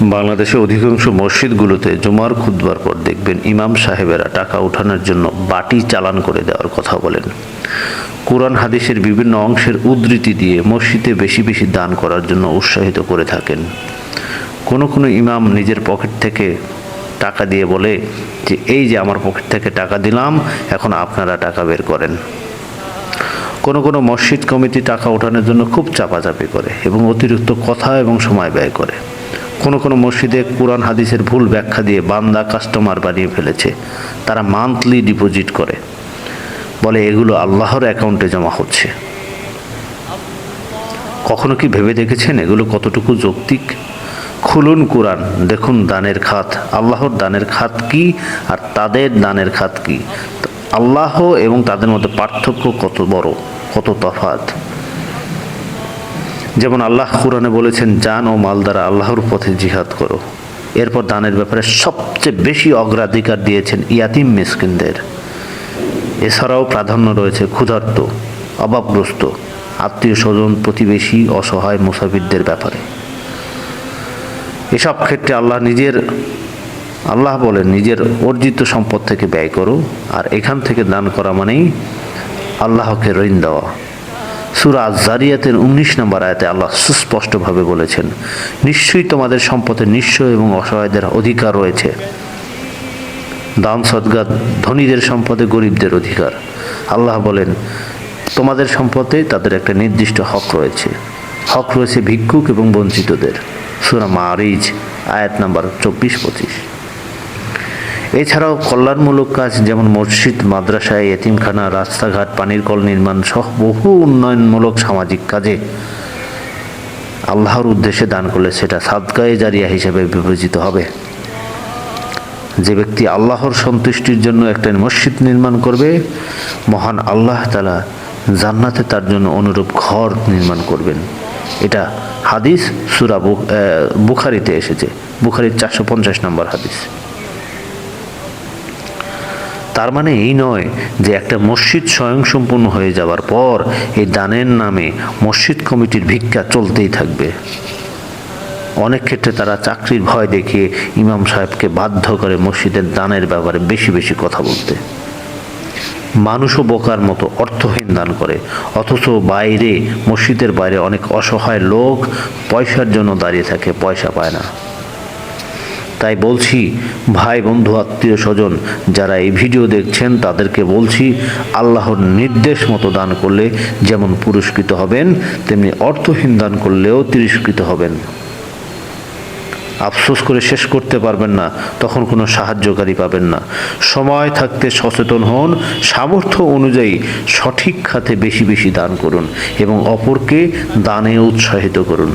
বাংলাদেশে অধিকাংশ মসজিদগুলোতে জুমার খুদবার পর দেখবেন ইমাম সাহেবেরা টাকা উঠানোর জন্য বাটি চালান করে দেওয়ার কথা বলেন। কোরআন হাদিসের বিভিন্ন অংশের উদ্ধৃতি দিয়ে মসজিদে বেশি বেশি দান করার জন্য উৎসাহিত করে থাকেন। কোনো কোনো ইমাম নিজের পকেট থেকে টাকা দিয়ে বলে যে, এই যে আমার পকেট থেকে টাকা দিলাম, এখন আপনারা টাকা বের করেন। কোনো কোনো মসজিদ কমিটি টাকা ওঠানোর জন্য খুব চাপাচাপি করে এবং অতিরিক্ত কথা এবং সময় ব্যয় করে। কোনো কোনো মসজিদে কোরআন, হাদিসের ভুল ব্যাখ্যা দিয়ে বান্দা কাস্টমার বানিয়ে ফেলেছে। তারা মান্থলি ডিপোজিট করে। বলে, এগুলো আল্লাহর অ্যাকাউন্টে জমা হচ্ছে। কখনো কি ভেবে দেখেছেন এগুলো কতটুকু যৌক্তিক? খুলুন কোরআন, দেখুন দানের খাত। আল্লাহর দানের খাত কি আর তাদের দানের খাত কি? আল্লাহ এবং তাদের মধ্যে পার্থক্য কত বড়, কত তফাত যেমন আল্লাহ কোরআনে বলেছেন, জান ও মাল দ্বারা আল্লাহর পথে জিহাদ করো। এরপর দানের ব্যাপারে সবচেয়ে বেশি অগ্রাধিকার দিয়েছেন ইয়াতিম মিসকিনদের। এছাড়াও প্রাধান্য রয়েছে ক্ষুধার্ত, অভাবগ্রস্ত, আত্মীয় স্বজন, প্রতিবেশী, অসহায় মুসাফিরদের ব্যাপারে। এসব ক্ষেত্রে আল্লাহ নিজের, আল্লাহ বলেন, নিজের অর্জিত সম্পদ থেকে ব্যয় করো। আর এখান থেকে দান করা মানেই আল্লাহকে ঋণ দেওয়া। সুরা জারিয়াতের উনিশ নম্বর আয়াতে আল্লাহ সুস্পষ্টভাবে বলেছেন, নিশ্চয়ই তোমাদের সম্পদে নিশ্চয় এবং অসহায়দের অধিকার রয়েছে। দান সদ্গা ধনীদের সম্পদে গরিবদের অধিকার। আল্লাহ বলেন, তোমাদের সম্পদে তাদের একটা নির্দিষ্ট হক রয়েছে। হক রয়েছে ভিক্ষুক এবং বঞ্চিতদের। সুরা মারিজ আয়াত নাম্বার চব্বিশ পঁচিশ। এছাড়াও কল্যাণমূলক কাজ যেমন মসজিদ, মাদ্রাসায়, এতিমখানা, রাস্তাঘাট, পানির কল নির্মাণ সহ বহু উন্নয়নমূলক সামাজিক কাজে আল্লাহর উদ্দেশ্যে দান করলে সেটা সাদগায়ে জারিয়া হিসেবে বিবেচিত হবে। যে ব্যক্তি আল্লাহর সন্তুষ্টির জন্য একটা মসজিদ নির্মাণ করবে, মহান আল্লাহ তালা জান্নাতে তার জন্য অনুরূপ ঘর নির্মাণ করবেন। এটা হাদিস সুরা বুখারিতে এসেছে। বুখারির চারশো পঞ্চাশ নম্বর হাদিস। তার মানে এই নয় যে একটা মসজিদ স্বয়ংসম্পূর্ণ হয়ে যাওয়ার পর এই দানের নামে মসজিদ কমিটির ভিক্ষা চলতেই থাকবে। অনেক ক্ষেত্রে তারা চাকরির ভয় দেখিয়ে ইমাম সাহেবকে বাধ্য করে মসজিদের দানের ব্যাপারে বেশি বেশি কথা বলতে। মানুষও বোকার মতো অর্থহীন দান করে, অথচ বাইরে, মসজিদের বাইরে অনেক অসহায় লোক পয়সার জন্য দাঁড়িয়ে থাকে, পয়সা পায় না। তাই বলছি, ভাই বন্ধু, আত্মীয় স্বজন, যারা এই ভিডিও দেখছেন, তাদেরকে বলছি, আল্লাহর নির্দেশ মতো দান করলে যেমন পুরস্কৃত হবেন, তেমনি অর্থহীন দান করলেও তিরস্কৃত হবেন। আফসোস করে শেষ করতে পারবেন না, তখন কোনো সাহায্যকারী পাবেন না। সময় থাকতে সচেতন হন, সামর্থ্য অনুযায়ী সঠিক খাতে বেশি বেশি দান করুন এবং অপরকে দানে উৎসাহিত করুন।